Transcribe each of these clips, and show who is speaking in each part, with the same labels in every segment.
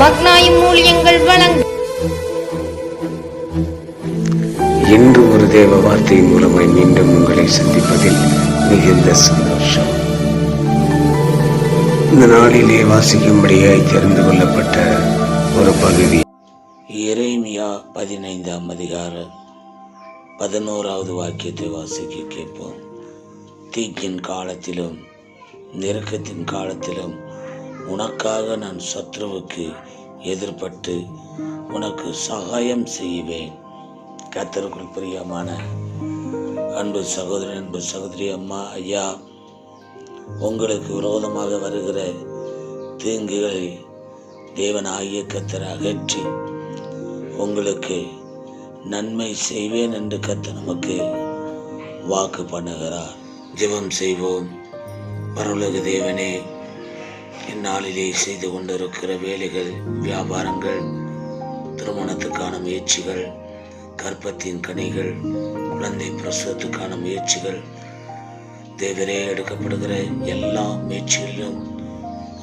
Speaker 1: மக்னாயும் வழங்கும்
Speaker 2: இன்று ஒரு தேவ வார்த்தை மூலமாய் மீண்டும் உங்களை சந்திப்பதில் மிகுந்த சந்தோஷம். இந்த நாளிலே வாசிக்கும்படியாய் தெரிந்து கொள்ளப்பட்ட ஒரு பகுதி.
Speaker 3: இறைமியா பதினைந்தாம் அதிகார பதினோராவது வாக்கியத்தை வாசிக்க கேட்போம். தீக்கின் காலத்திலும் நெருக்கத்தின் காலத்திலும் உனக்காக நான் சத்ருவுக்கு எதிர்பட்டு உனக்கு சகாயம் செய்வேன். கத்தருக்குள் பிரியமான அன்பு சகோதரன் அன்பு சகோதரி அம்மா ஐயா உங்களுக்கு விரோதமாக வருகிற தீங்குகளை தேவன் ஆகிய கத்தர் அகற்றி உங்களுக்கு நன்மை செய்வேன் என்று கத்த நமக்கு வாக்கு பண்ணுகிறார். ஜெபம் செய்வோம். பரலோக தேவனே இந்நாளிலே செய்து கொண்டிருக்கிற வேலைகள் வியாபாரங்கள் திருமணத்துக்கான முயற்சிகள் கற்பத்தின் கனிகள் குழந்தை பிரசவத்துக்கான முயற்சிகள் தேவரே எடுக்கப்படுகிற எல்லா முயற்சிகளிலும்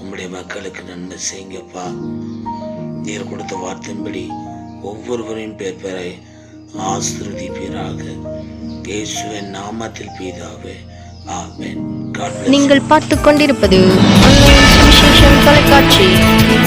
Speaker 3: உம்முடைய மக்களுக்கு நன்மை செய்யுங்கப்பா. நீர் கொடுத்த வார்த்தையின்படி ஒவ்வொருவரின் பேர் பெறை பேராக இயேசுவின் நாமத்தில் பீதாவே ஆமென்.
Speaker 1: நீங்கள் பார்த்து கொண்டிருப்பது Station Calcutta.